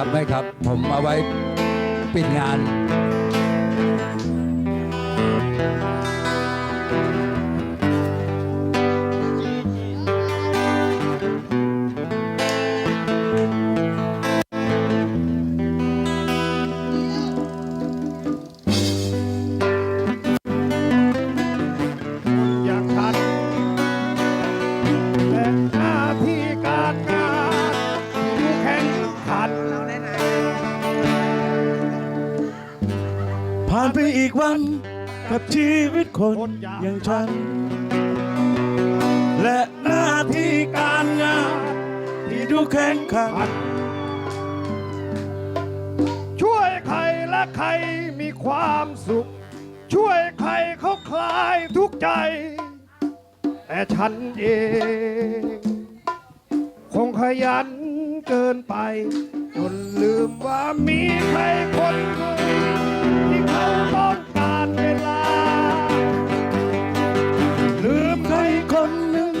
ครับไม่ครับ ผมเอาไว้ปิดงาน อีกวันกับชีวิตคนอย่างฉัน และหน้าที่การงานที่ดูแข่งขัน ช่วยใครและใครมีความสุข ช่วยใครเขาคลายทุกข์ใจ แต่ฉันเอง คงขยันเกินไป จนลืมว่ามีใครคนหนึ่ง ต้องการเวลา ลืมใครคนหนึ่ง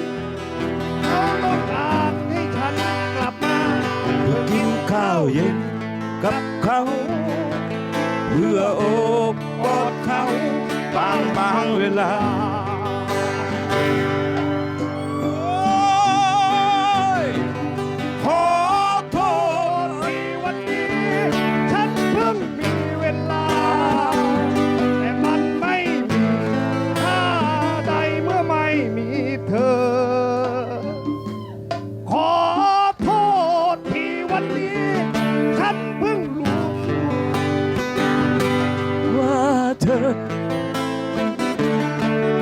เขาต้องการให้ฉันกลับมาเพื่อกินข้าวเย็นกับเขา เพื่อโอบกอดเขาบางบางเวลา ฉันเพิ่งรู้ว่าเธอ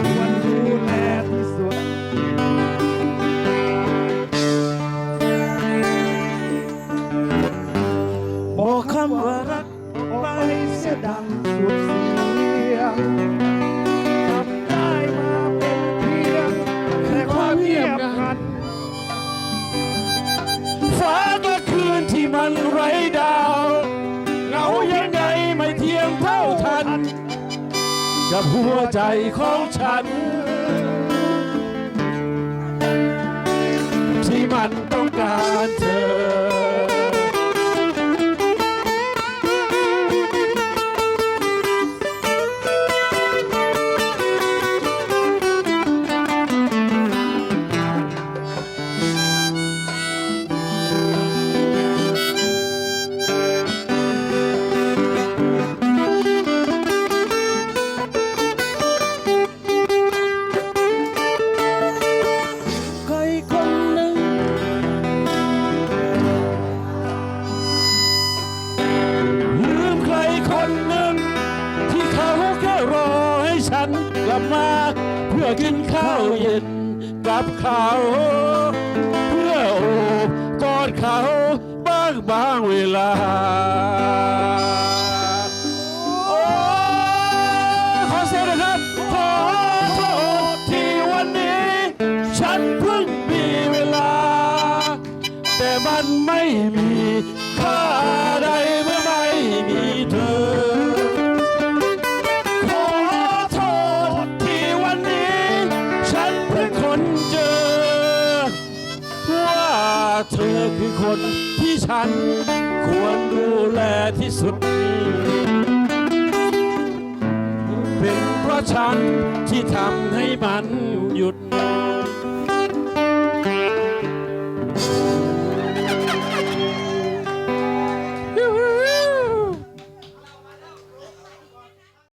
ควรดูแลที่สุด บอกคำว่ารักออกไปเสียดังสุดเสียง กับหัวใจของฉัน ที่มันต้องการเธอ ครคนหนึ่งที่เขาแค่รอให้ฉันกลับมา เพื่อกินข้าวเย็นกับเขา เพื่อโอบกอดเขาบ้างบางเวลา โอ้ขอเสียงหนะครับ ขอโทษที่วันนี้ ฉันเพิ่งมีเวลา แต่มันไม่มีค่าใดเมื่อ เธอคือคนที่ฉัน ควรดูแลที่สุด เป็นเพราะฉันที่ทำให้มันหยุด